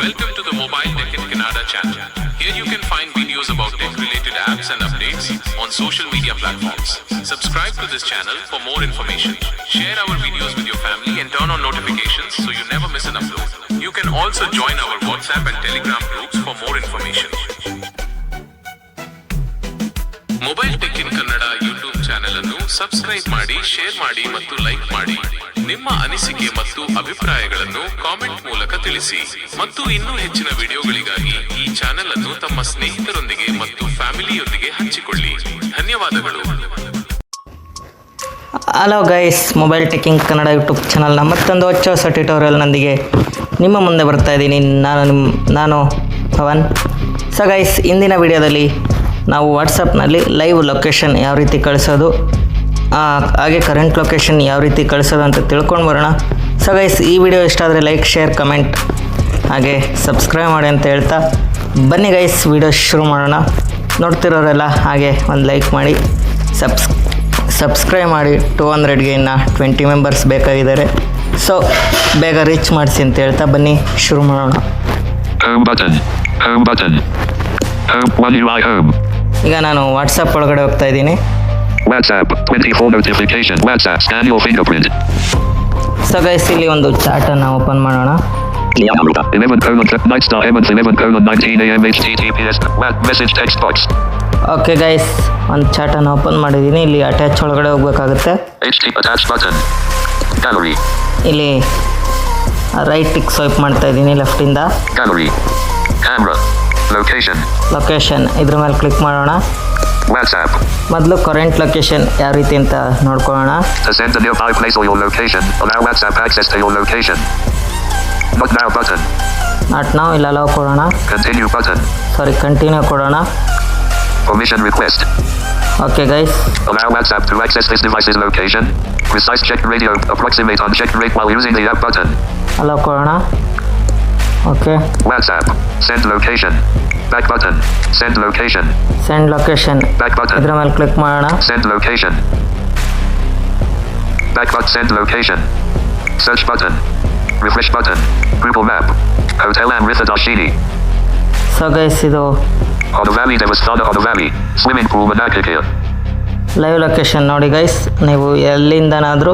Welcome to the Mobile Tech in Canada channel. Here you can find videos about tech-related apps and updates on social media platforms. Subscribe to this channel for more information. Share our videos with your family and turn on notifications so you never miss an upload. You can also join our WhatsApp and Telegram groups for more information. Mobile tech in Kannada YouTube channel ಅನ್ನು subscribe ಮಾಡಿ share ಮಾಡಿ ಮತ್ತು like ಮಾಡಿ ನಿಮ್ಮ ಅನಿಸಿಕೆ ಮತ್ತು ಅಭಿಪ್ರಾಯಗಳನ್ನು comment ಮೂಲಕ ತಿಳಿಸಿ. ಮತ್ತು ಇನ್ನೂ ಹೆಚ್ಚಿನ ವಿಡಿಯೋಗಳಿಗಾಗಿ ಈ ಚಾನೆಲ್ ಅನ್ನು ತಮ್ಮ ಸ್ನೇಹಿತರೊಂದಿಗೆ ಮತ್ತು ಫ್ಯಾಮಿಲಿಯೊಂದಿಗೆ ಹಂಚಿಕೊಳ್ಳಿ. ಧನ್ಯವಾದಗಳು. Hello guys mobile teching Kannada YouTube ಚಾನಲ್ನ ಮತ್ತೊಂದು ಹೊಚ್ಚ ಹೊಸ ಟ್ಯುಟೋರಿಯಲ್ನೊಂದಿಗೆ ನಿಮ್ಮ ಮುಂದೆ ಬರ್ತಾ ಇದ್ದೀನಿ. ನಾನು ನಿಮ್ಮ ನಾನು ಪವನ್. ಸೊ ಗೈಸ್ ಇಂದಿನ ವಿಡಿಯೋದಲ್ಲಿ ನಾವು ವಾಟ್ಸಪ್ನಲ್ಲಿ ಲೈವ್ ಲೊಕೇಶನ್ ಯಾವ ರೀತಿ ಕಳಿಸೋದು ಹಾಗೆ ಕರೆಂಟ್ ಲೊಕೇಶನ್ ಯಾವ ರೀತಿ ಕಳಿಸೋದು ಅಂತ ತಿಳ್ಕೊಂಡು ಬರೋಣ ಸೊ ಗೈಸ್ ಈ ವಿಡಿಯೋ ಇಷ್ಟ ಆದರೆ ಲೈಕ್ ಶೇರ್ ಕಮೆಂಟ್ ಹಾಗೆ ಸಬ್ಸ್ಕ್ರೈಬ್ ಮಾಡಿ ಅಂತ ಹೇಳ್ತಾ ಬನ್ನಿ ಗೈಸ್ ವಿಡಿಯೋ ಶುರು ಮಾಡೋಣ ನೋಡ್ತಿರೋರೆಲ್ಲ ಹಾಗೆ ಒಂದು ಲೈಕ್ ಮಾಡಿ ಸಬ್ಸ್ ಸಬ್ಸ್ಕ್ರೈಬ್ ಮಾಡಿ ಟೂ ಹಂಡ್ರೆಡ್ಗೆ ಇನ್ನು ಟ್ವೆಂಟಿ ಮೆಂಬರ್ಸ್ ಬೇಕಾಗಿದ್ದಾರೆ ಸೊ ಬೇಗ ರೀಚ್ ಮಾಡಿಸಿ ಅಂತ ಹೇಳ್ತಾ ಬನ್ನಿ ಶುರು ಮಾಡೋಣ Home button. Home button. Home 1 UI home. ಈಗ ನಾನು ವಾಟ್ಸಪ್ ಒಳಗಡೆ ಹೋಗ್ತಾ ಇದ್ದೀನಿ ಮತ್ತೆ ಫೋಲ್ಡರ್ ರಿಪ್ಲಿಕೇಶನ್ ಮ್ಯಾಕ್ಸ್ ಆ ಸ್ಕಾನಿಯೋ ಫಿಂಗರ್‌ಪ್ರಿಂಟ್ ಸೋ गाइस ಇಲ್ಲಿ ಒಂದು ಚಾಟ್ ಅನ್ನು ಓಪನ್ ಮಾಡೋಣ. ಇಲ್ಲಿ ಇದೆ ಬರ್ತಾ ಇದೆ ಬೈ ಸ್ಟಾರ್ಟ್ ಎವೆಂಟ್ ಸಿವೆನ್ ಬರ್ತಿದೆ 19:00 am https back visits exploits okay guys ಒಂದು ಚಾಟ್ ಅನ್ನು ಓಪನ್ ಮಾಡಿದ್ದೀನಿ ಇಲ್ಲಿ ಅಟ್ಯಾಚ್ ಒಳಗಡೆ ಹೋಗಬೇಕಾಗುತ್ತೆ. ಇಲ್ಲಿ ರೈಟ್ ಟಿಕ್ ಸ್ವೈಪ್ ಮಾಡ್ತಾ ಇದ್ದೀನಿ left ಇಂದ. ಲೊಕೇಶನ್ ಲೊಕೇಶನ್ ಇದರ ಮೇಲೆ ಕ್ಲಿಕ್ ಮಾಡೋಣ. WhatsApp. ಮೊದಲು ಕರೆಂಟ್ ಲೊಕೇಶನ್ ಯಾವ ರೀತಿ ಅಂತ ನೋಡ್ಕೊಳ್ಳೋಣ To send a nearby place or your location. Allow WhatsApp access to your location. Not now button. Not ನಾವು ಇಲ್ಲ ಅಲೋ ಕೊಡೋಣ Continue button. ಸಾರಿ ಕಂಟಿನ್ಯೂ ಕೊಡೋಣ Permission request. Okay guys Allow WhatsApp to access this device's location. Precise check radio. Approximate unchecked rate while using the app button. Allow ಕೊಡೋಣ okay WhatsApp. Send location. Back button. Send location. Send location. Back button. ಇದರ ಮೇಲೆ click ಮಾಡೋಣ Send location. Back button. Send location. Search button. Refresh button. Google map. Hotel Amrita Dashini. So guys ಇದು valley Devasthana on the valley. Swimming pool Manakakir. Live location ನೋಡಿ guys ನೀವು ಎಲ್ಲಿಂದನಾದರೂ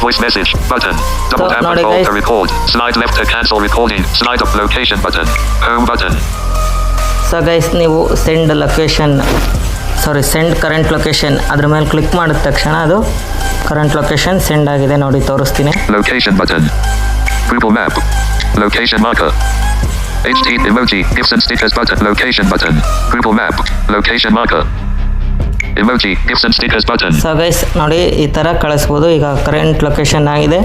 Nearby places. Send your car accurate to 5 meters. Message text box. Voice message button. Double So, tap now and the hold guys- to record. Slide left to cancel recording. Slide up location button. Home button. So guys ನೀವು send location sorry send current location ಅದ್ರ ಮೇಲೆ click ಮಾಡಿದ ತಕ್ಷಣ ಅದು current location send ಆಗಿದೆ ನೋಡಿ ತೋರಿಸ್ತೀನಿ Location button. Google map. Location marker. HD emoji. Gifts and stickers button. Location button. Google map. Location marker. Emoji. Gifts and stickers button. So guys ನೋಡಿ ಈ ಥರ ಕಳಿಸ್ಬೋದು ಈಗ ಕರೆಂಟ್ ಲೊಕೇಶನ್ ಆಗಿದೆ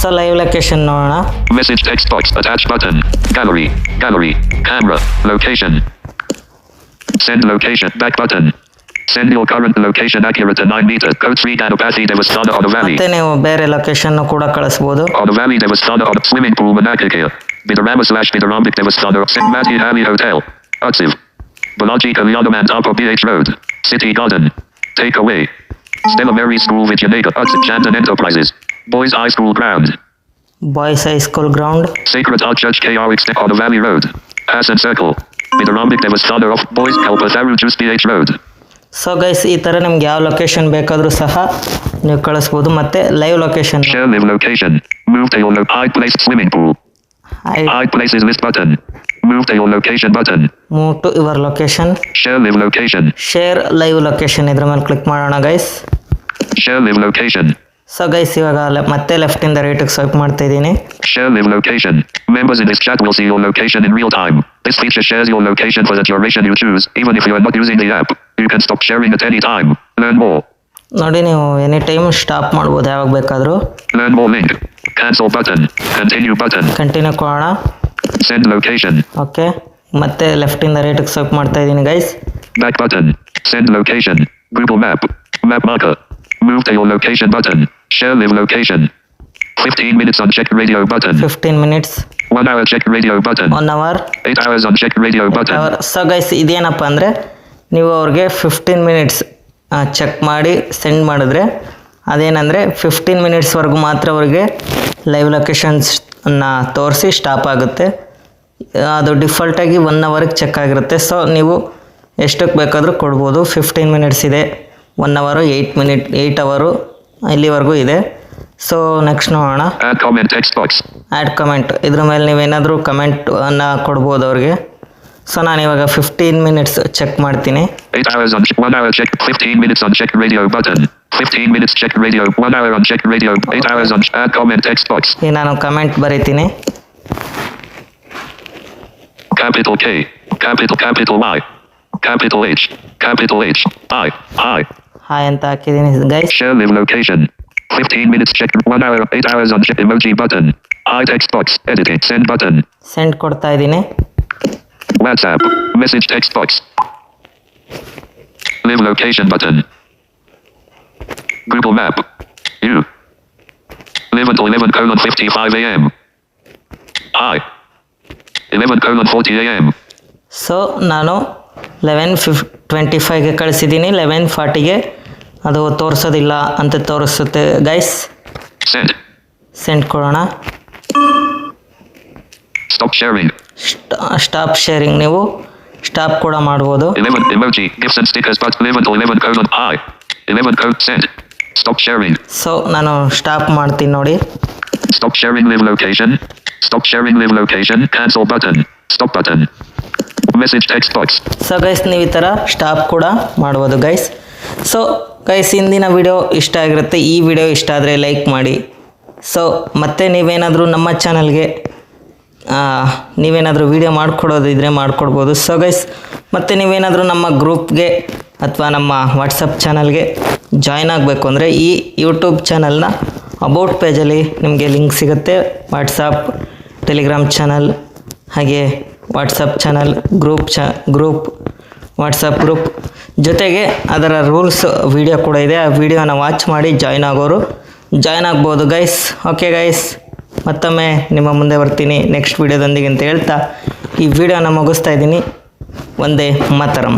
ಸೊ ಲೈವ್ ಲೊಕೇಶನ್ ನೋಡೋಣ Message text box. Attach button. Gallery. Gallery. Camera. Location. Send location. Back button. Send your current location accurate to 9 meters. Code 3 Ganapathy Devasthana on the valley. ಮತ್ತೆ ನೀವು ಬೇರೆ location ಕೂಡ ಕಳಿಸ್ಬೋದು On the valley Devasthana on swimming pool Manakakir. Bidarama slash Bidarambic Devasthana. St. Matthew Hali Hotel. Utziv. Balaji Kalyanam Upper BH Road. City Garden. Take away. Stella Mary School Vijayanagara. Utziv Chandan Enterprises. Boys High School Ground. Boys high school ground Sacred Heart Church KR extend on the Valley Road. Hassan Circle. Bidarambic Devasthana of Boys Kalpatharu Juice BH Road. So guys ಈ ಥರ ನಿಮ್ಗೆ ಯಾವ location ಬೇಕಾದರೂ ಸಹ ನೀವು ಕಳಿಸ್ಬೋದು ಮತ್ತು live location Share live location. Move to your lo- hide place swimming pool. Hide places list button. Move to your location button. Move to your location Share live location. Share live location ಇದ್ರ ಮೇಲೆ click ಮಾಡೋಣ guys Share live location. So guys ಇವಾಗ le- ಮತ್ತೆ ಲೆಫ್ಟಿಂದ ರೈಟಿಗೆ swipe ಮಾಡ್ತಾ ಇದ್ದೀನಿ Share live location. Members in this chat will see your location in real time. This feature shares your location for the duration you choose, even if you are not using the app. You can stop sharing at any time. Learn more. ನೋಡಿ ನೀವು any time stop ಮಾಡ್ಬೋದು ಯಾವಾಗ ಬೇಕಾದರೂ Learn more link. Cancel button. Continue button. Continue ಕೊಡೋಣ Send location. Okay ಮತ್ತೆ ಲೆಫ್ಟಿಂದ ರೈಟಿಗೆ swipe ಮಾಡ್ತಾ ಇದ್ದೀನಿ guys Back button. Send location. Google Map. Map marker. Move to your location button. Share live location. 15 minutes on check radio button. Fifteen minutes 1 hour check radio button. One hour 8 hours on check radio button. Hour so guys ಇದೇನಪ್ಪ ಅಂದರೆ ನೀವು ಅವ್ರಿಗೆ fifteen minutes check ಮಾಡಿ send ಮಾಡಿದ್ರೆ ಅದೇನಂದರೆ fifteen ಮಿನಿಟ್ಸ್ವರೆಗೂ ಮಾತ್ರ ಅವರಿಗೆ live ಲೊಕೇಶನ್ಸ್ನ ತೋರಿಸಿ ಸ್ಟಾಪ್ ಆಗುತ್ತೆ. ಅದು ಡಿಫಾಲ್ಟಾಗಿ ಒನ್ ಅವರ್ಗೆ ಚೆಕ್ ಆಗಿರುತ್ತೆ. ಸೊ ನೀವು ಎಷ್ಟಕ್ಕೆ ಬೇಕಾದರೂ ಕೊಡ್ಬೋದು. ಫಿಫ್ಟೀನ್ ಮಿನಿಟ್ಸ್ ಇದೆ. One hour eight minute eight hour ಇಲ್ಲಿವರೆಗೂ ಇದೆ. ಸೊ ನೆಕ್ಸ್ಟ್ ನೋಡೋಣ. ಆ್ಯಡ್ ಕಮೆಂಟ್ ಇದ್ರ ಮೇಲೆ ನೀವೇನಾದರೂ ಕಮೆಂಟನ್ನು ಕೊಡ್ಬೋದು ಅವ್ರಿಗೆ. ಸೊ ನಾನು ಇವಾಗ ಫಿಫ್ಟೀನ್ ಮಿನಿಟ್ಸ್ ಚೆಕ್ ಮಾಡ್ತೀನಿ 8 hours on 1 hour check 15 minutes on check radio button. 15 minutes check radio 1 hour on check radio 8 hours on add comment text box. ಈಗ ನಾನು ಕಮೆಂಟ್ ಬರೀತೀನಿ Capital K. Capital capital Y. Capital H. Capital H. I. I. Hi ಅಂತ ಹಾಕಿದ್ದೀನಿ guys Share live location. 15 minutes check 1 hour 8 hours on check emoji button. I text box. Editing. Send button. send ಕೊಡ್ತಾ ಇದ್ದೀನಿ WhatsApp. Message text box. Live location button. Google Map. You. Live until 11 colon 55 a.m. Hi. 11 colon 40 a.m. So ನಾನು eleven ಫಿಫ್ twenty ಫೈವ್ಗೆ ಕಳಿಸಿದ್ದೀನಿ eleven ಫಾರ್ಟಿಗೆ ಅದು ತೋರಿಸೋದಿಲ್ಲ ಅಂತ ತೋರಿಸುತ್ತೆ ಗೈಸ್ Send. ಸೆಂಡ್ ಕೊಡೋಣ Stop sharing. ಸ್ಟಾಪ್ ಶೇರಿಂಗ್ ನೀವು ಸ್ಟಾಪ್ ಕೂಡ ಮಾಡ್ಬೋದು. ಇದೇ ಬರ್ತಿ ಎಫ್ ಸಿ ಕಲ್ಸುತ್ತೆ ಇದೇ ಬತ್ ಕಲ್ತು ಚೇಂಜ್ ಸ್ಟಾಪ್ ಶೇರ್ ವಿ ಸೊ ನಾನು ಸ್ಟಾಪ್ ಮಾಡ್ತೀನಿ ನೋಡಿ. ಸ್ಟಾಪ್ ಶೇರಿಂಗ್ ವಿಂಗ್ ಲಿಬ್ ಲವ್ ಕೆಲ್ಷನ್ ಸ್ಟಾಪ್ ಶೇರ್ ವಿ ಲವ್ಕೆಷನ್ ಸೋಪಾ ಚಂದ್ ಸ್ಟೋಪ್ ಚಂದ್ ವಿಸ್ ಪಾಸ್ ಸೊ ಗೈಸ್ ನೀವು ಈ ಥರ ಸ್ಟಾಪ್ ಕೂಡ ಮಾಡ್ಬೋದು ಗೈಸ್ ಸೊ ಗೈಸ್ ಇಂದಿನ ವಿಡಿಯೋ ಇಷ್ಟ ಆಗಿರುತ್ತೆ ಈ ವಿಡಿಯೋ ಇಷ್ಟ ಆದರೆ ಲೈಕ್ ಮಾಡಿ. ಸೊ ಮತ್ತು ನೀವೇನಾದರೂ ನಮ್ಮ ಚಾನಲ್ಗೆ ನೀವೇನಾದರೂ ವೀಡಿಯೋ ಮಾಡಿಕೊಡೋದಿದ್ರೆ ಮಾಡಿಕೊಡ್ಬೋದು. ಸೊ ಗೈಸ್ ಮತ್ತು ನೀವೇನಾದರೂ ನಮ್ಮ ಗ್ರೂಪ್ಗೆ ಅಥವಾ ನಮ್ಮ ವಾಟ್ಸಪ್ ಚಾನಲ್ಗೆ ಜಾಯ್ನ್ ಆಗಬೇಕು ಅಂದರೆ ಈ ಯೂಟ್ಯೂಬ್ ಚಾನಲ್ನ ಅಬೌಟ್ ಪೇಜಲ್ಲಿ ನಿಮಗೆ ಲಿಂಕ್ ಸಿಗುತ್ತೆ. ವಾಟ್ಸಪ್ ಟೆಲಿಗ್ರಾಮ್ ಚಾನಲ್ ಹಾಗೆ ವಾಟ್ಸಪ್ ಚಾನಲ್ ಗ್ರೂಪ್ ಚ ಗ್ರೂಪ್ ವಾಟ್ಸಪ್ ಗ್ರೂಪ್ ಜೊತೆಗೆ ಅದರ ರೂಲ್ಸ್ ವಿಡಿಯೋ ಕೂಡ ಇದೆ. ಆ ವಿಡಿಯೋನ ವಾಚ್ ಮಾಡಿ ಜಾಯ್ನ್ ಆಗೋರು. ಜಾಯ್ನ್ ಆಗ್ಬೋದು ಗೈಸ್ ಓಕೆ ಗೈಸ್ ಮತ್ತೊಮ್ಮೆ ನಿಮ್ಮ ಮುಂದೆ ಬರ್ತೀನಿ ನೆಕ್ಸ್ಟ್ ವಿಡಿಯೋದೊಂದಿಗೆ ಅಂತ ಹೇಳ್ತಾ ಈ ವಿಡಿಯೋನ ಮುಗಿಸ್ತಾ ಇದ್ದೀನಿ. ಒಂದೇ ಮಾತರಂ.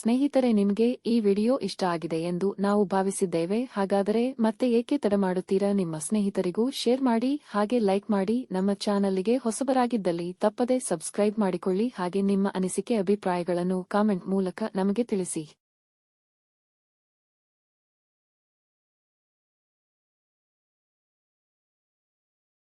ಸ್ನೇಹಿತರೆ, ನಿಮಗೆ ಈ ವಿಡಿಯೋ ಇಷ್ಟ ಆಗಿದೆ ಎಂದು ನಾವು ಭಾವಿಸಿದ್ದೇವೆ. ಹಾಗಾದರೆ ಮತ್ತೆ ಏಕೆ ತಡ ಮಾಡುತ್ತೀರಾ? ನಿಮ್ಮ ಸ್ನೇಹಿತರಿಗೂ ಶೇರ್ ಮಾಡಿ, ಹಾಗೆ ಲೈಕ್ ಮಾಡಿ. ನಮ್ಮ ಚಾನಲ್ಗೆ ಹೊಸಬರಾಗಿದ್ದಲ್ಲಿ ತಪ್ಪದೆ ಸಬ್ಸ್ಕ್ರೈಬ್ ಮಾಡಿಕೊಳ್ಳಿ. ಹಾಗೆ ನಿಮ್ಮ ಅನಿಸಿಕೆ, ಅಭಿಪ್ರಾಯಗಳನ್ನು ಕಾಮೆಂಟ್ ಮೂಲಕ ನಮಗೆ ತಿಳಿಸಿ.